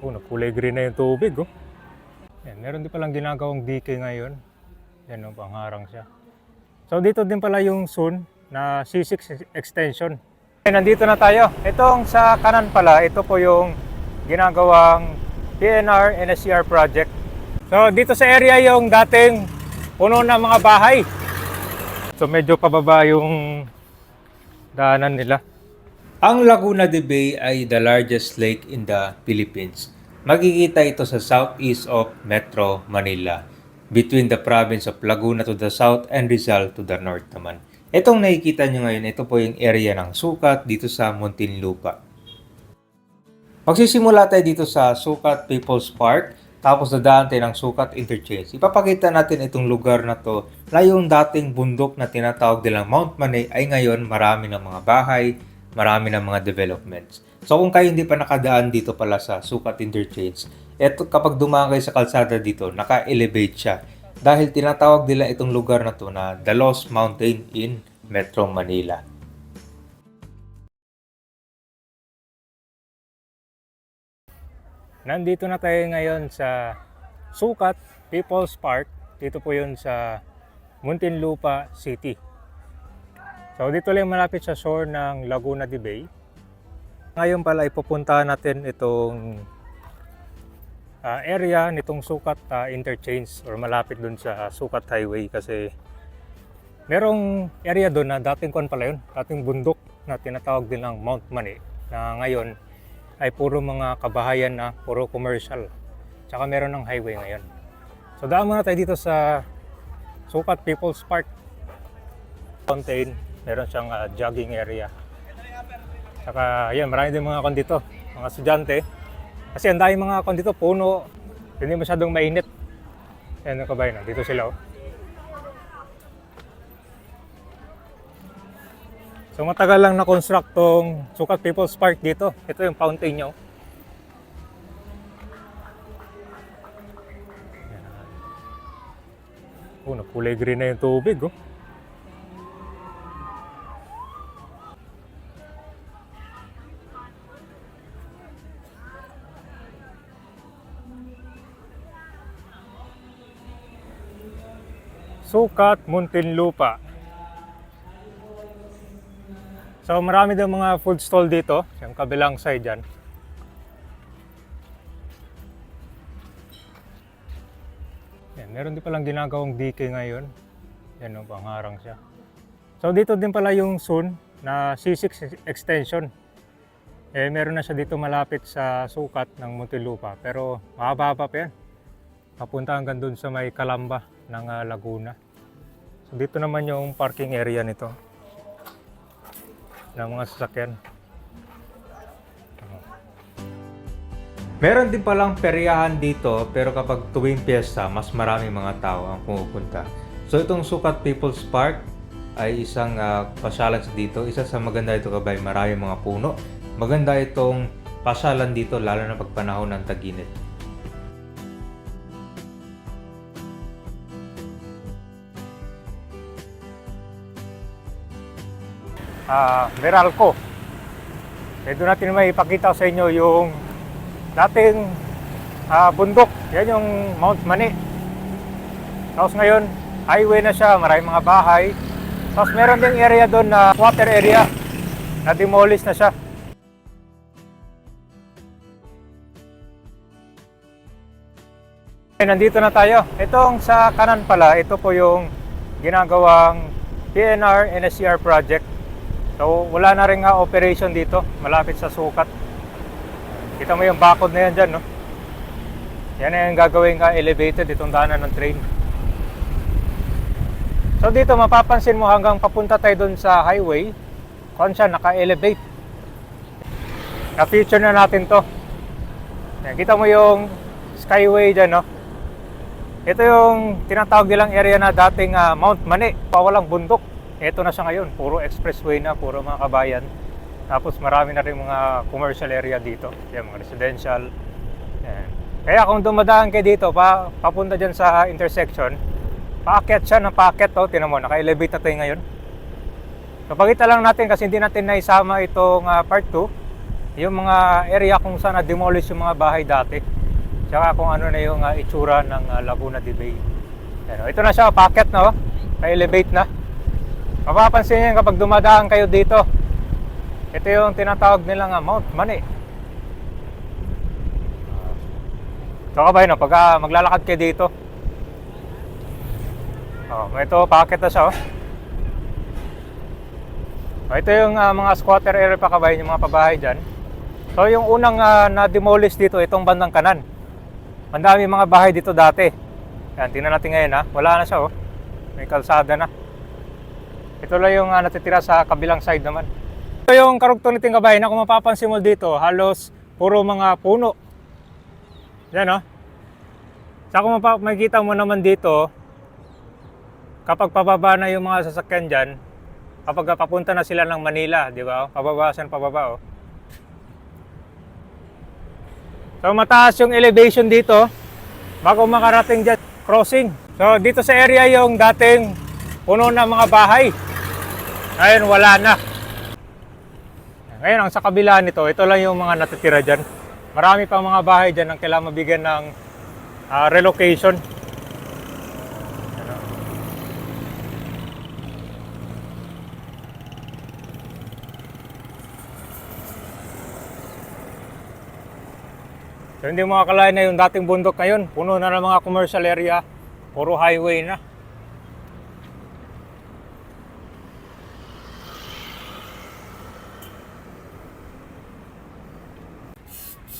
Oh, kulay green na yung tubig, oh. Yan, meron din palang ginagawang dike ngayon. Yan, oh, pangharang siya. So, dito din pala yung soon na C6 extension. Eh, nandito na tayo. Itong sa kanan pala, ito po yung ginagawang PNR NSCR project. So, dito sa area yung dating puno ng mga bahay. So, medyo pababa yung daanan nila. Ang Laguna de Bay ay the largest lake in the Philippines. Makikita ito sa southeast of Metro Manila, between the province of Laguna to the south and Rizal to the north naman. Itong nakikita nyo ngayon, ito po yung area ng Sukat dito sa Muntinlupa. Magsisimula tayo dito sa Sukat People's Park, tapos dadaan tayo ng Sukat Interchange. Ipapakita natin itong lugar na to na yung dating bundok na tinatawag nilang Mount Manay ay ngayon marami ng mga bahay, marami ng mga developments. So kung kayo hindi pa nakadaan dito pala sa Sukat Interchange, eto kapag dumaan kayo sa kalsada dito, naka-elevate siya. Dahil tinatawag nila itong lugar na to na The Lost Mountain in Metro Manila. Nandito na tayo ngayon sa Sukat People's Park. Dito po yun sa Muntinlupa City. So dito lang malapit sa shore ng Laguna de Bay. Ngayon pala ipupuntahan natin itong ah, area nitong Sukat ah, Interchange or malapit dun sa Sukat Highway kasi merong area doon na dating kon pala yun, dating bundok na tinatawag din ng Mount Mani na ngayon ay puro mga kabahayan na puro commercial. Tsaka meron ng highway ngayon. So daan muna tayo dito sa Sukat People's Park. Fountain, meron siyang ah, jogging area. Tsaka yan, marami din mga kon dito, mga estudyante. Kasi ang dahil mga kon dito, puno, hindi masyadong mainit. Yan ang kabayan, dito sila oh. So matagal lang na-construct tong Sukat People's Park dito. Ito yung fountain niya. oh. Oh, kulay green na yung tubig, oh. Sukat Muntinlupa. So marami daw mga food stall dito, yung kabilang side dyan. Yan, meron din palang ginagawang dike ngayon. Yan o, pangharang siya. So dito din pala yung soon na C6 extension. Eh meron na siya dito malapit sa sukat ng Muntinlupa pero mahaba pa yan. Papunta hanggang dun sa may Kalamba ng ah, Laguna. So dito naman yung parking area nito ng mga sasakyan. Meron din palang peryahan dito pero kapag tuwing piyesta, mas marami mga tao ang pumupunta. So itong Sukat People's Park ay isang uh, pasyalan sa dito. Isa sa maganda ito kabay, marami mga puno. Maganda itong pasyalan dito lalo na pag panahon ng taginit. Ah Meralco. Eh, doon natin may ipakita sa inyo yung dating ah, bundok. Yan yung Mount Mani. Tapos ngayon, highway na siya, maraming mga bahay. Tapos meron ding area doon na water area na demolish na siya. Eh, Nandito na tayo. Itong sa kanan pala, ito po yung ginagawang PNR NSCR project. So wala na rin nga operation dito, malapit sa sukat. Kita mo yung bakod na yan dyan, no? Yan na yung gagawin nga elevated itong daanan ng train. So dito mapapansin mo hanggang papunta tayo dun sa highway, kung siya naka-elevate. Na-feature na natin to. Yan, kita mo yung skyway dyan, no? Ito yung tinatawag nilang area na dating ah, Mount Mani, pawalang bundok. Ito na siya ngayon, puro expressway na, puro mga kabayan. Tapos marami na rin mga commercial area dito, yan, mga residential. Yan. Kaya kung dumadaan kayo dito, pa, papunta dyan sa intersection, paakyat siya ng paakyat, oh, tinan mo, naka-elevate na tayo ngayon. So pakita lang natin kasi hindi natin naisama itong ah, part 2. yung mga area kung saan na-demolish yung mga bahay dati. Tsaka kung ano na yung ah, itsura ng ah, Laguna de Bay. Ano, ito na siya, packet na oh. Pa-elevate na. Mapapansin niyo kapag dumadaan kayo dito. Ito yung tinatawag nilang ah, Mount Mani. So kabay no, pag ah, maglalakad kayo dito. Oh, ito packet na siya oh. Oh, ito yung ah, mga squatter area pa kabay, yung mga pabahay dyan. So yung unang ah, na-demolish dito, itong bandang kanan. Ang dami mga bahay dito dati. Yan, tingnan natin ngayon ha. Wala na siya oh. May kalsada na. Ito lang yung ah, natitira sa kabilang side naman. Ito yung karugtong niting kabay na kung mapapansin mo dito, halos puro mga puno. Yan oh. Saka kung makikita mo naman dito, kapag pababa na yung mga sasakyan dyan, kapag papunta na sila ng Manila, di ba? Pababasan pababa, oh. So mataas yung elevation dito bago makarating dyan crossing. So dito sa area yung dating puno ng mga bahay. Ngayon wala na. Ngayon ang sa kabila nito, ito lang yung mga natitira dyan. Marami pang mga bahay dyan ang kailangan mabigyan ng ah, relocation. So hindi mo akalain na yung dating bundok ngayon, puno na ng mga commercial area, puro highway na.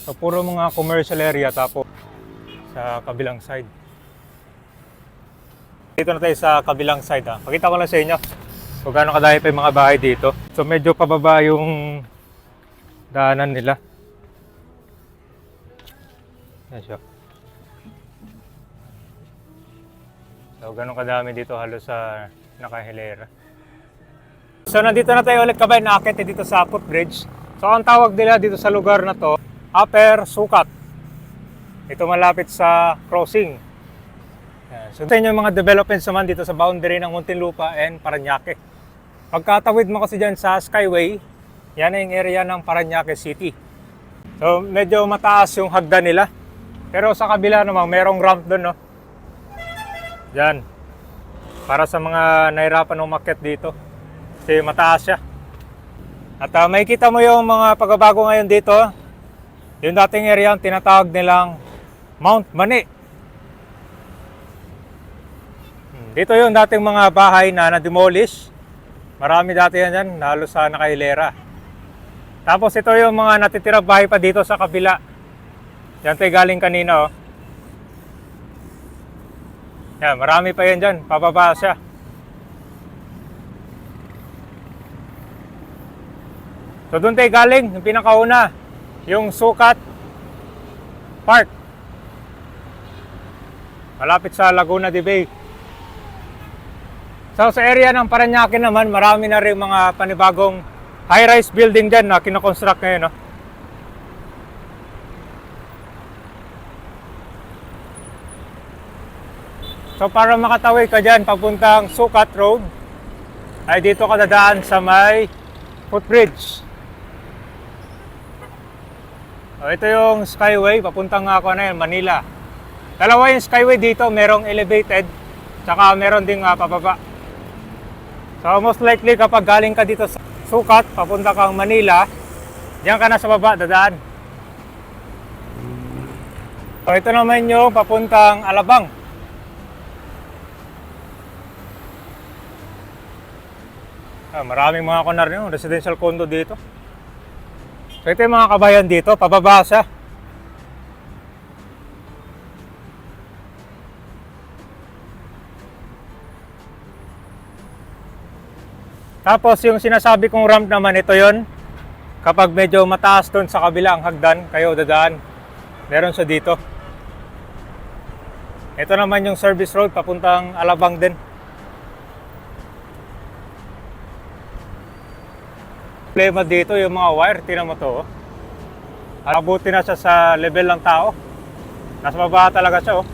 So puro mga commercial area tapos sa kabilang side. Dito na tayo sa kabilang side ha. Pakita ko lang sa inyo kung gaano kadami pa yung mga bahay dito. So medyo pababa yung daanan nila. Yan siya. So, ganun kadami dito halos sa nakahilera. So, nandito na tayo ulit kabay, nakakit dito sa footbridge. So, ang tawag nila dito sa lugar na to, Upper Sukat. Ito malapit sa crossing. So, ito yung mga developments naman dito sa boundary ng Muntinlupa and Paranaque. Pagkatawid mo kasi dyan sa Skyway, yan na yung area ng Paranaque City. So, medyo mataas yung hagdan nila. Pero sa kabila naman, merong ramp doon, no? Yan. Para sa mga nahirapan umakyat dito. Kasi mataas siya. At uh, makikita mo yung mga pagbabago ngayon dito. Yung dating area ang tinatawag nilang Mount Mani. Hmm, Dito yung dating mga bahay na na-demolish. Marami dati yan dyan, halos sa nakahilera. Tapos ito yung mga natitirang bahay pa dito sa kabila. Yan tayo galing kanina oh. Yan, marami pa yan dyan. Pababa siya. So doon tayo galing, yung pinakauna, yung Sukat Park. Malapit sa Laguna de Bay. So sa area ng Paranaque naman, marami na rin mga panibagong high-rise building dyan na kinoconstruct ngayon. No? So para makatawid ka dyan papuntang Sukat Road, ay dito ka dadaan sa may footbridge. So, ito yung Skyway, papuntang ako na yun, Manila. Dalawa yung Skyway dito, merong elevated, tsaka meron ding ah, pababa. So most likely kapag galing ka dito sa Sukat, papunta kang Manila, diyan ka na sa baba, dadaan. So ito naman yung papuntang Alabang. Ah, maraming mga kunar nyo, residential condo dito. So ito yung mga kabayan dito, pababa siya. Tapos yung sinasabi kong ramp naman, ito yon Kapag medyo mataas doon sa kabila ang hagdan, kayo dadaan. Meron siya dito. Ito naman yung service road papuntang Alabang din. problema dito yung mga wire, tinan mo to. Oh. Abuti na siya sa level ng tao. Nasa baba talaga siya oh.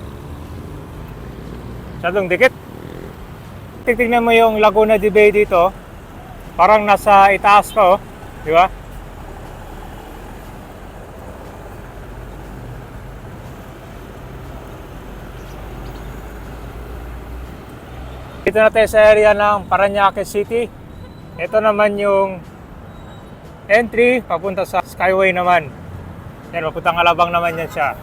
Masyadong dikit. Titignan mo yung Laguna de Bay dito. Oh. Parang nasa itaas pa oh. Di ba? Dito na sa area ng Paranaque City. Ito naman yung entry papunta sa Skyway naman. Yan, papuntang Alabang naman yan siya.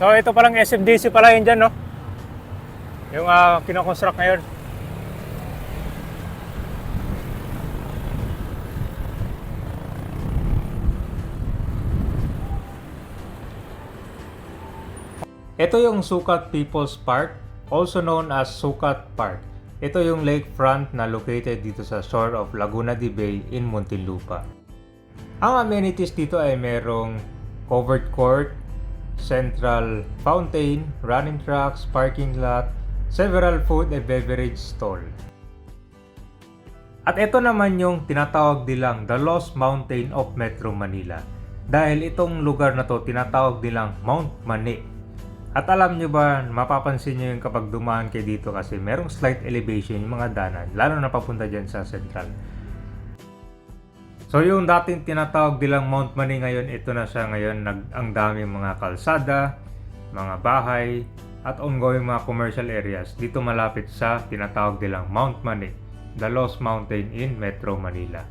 So ito palang SMDC pala yun dyan, no? Yung uh, kinoconstruct ngayon. Ito yung Sukat People's Park, also known as Sukat Park. Ito yung lakefront na located dito sa shore of Laguna de Bay in Muntinlupa. Ang amenities dito ay merong covered court, central fountain, running tracks, parking lot, several food and beverage stall. At ito naman yung tinatawag nilang The Lost Mountain of Metro Manila. Dahil itong lugar na to tinatawag nilang Mount Mani. At alam nyo ba, mapapansin nyo yung kapag dumaan kayo dito kasi merong slight elevation yung mga danan, lalo na papunta dyan sa central. So yung dating tinatawag nilang Mount Mani ngayon, ito na siya ngayon, nag, ang daming mga kalsada, mga bahay, at ongoing mga commercial areas dito malapit sa tinatawag nilang Mount Mani, the Lost Mountain in Metro Manila.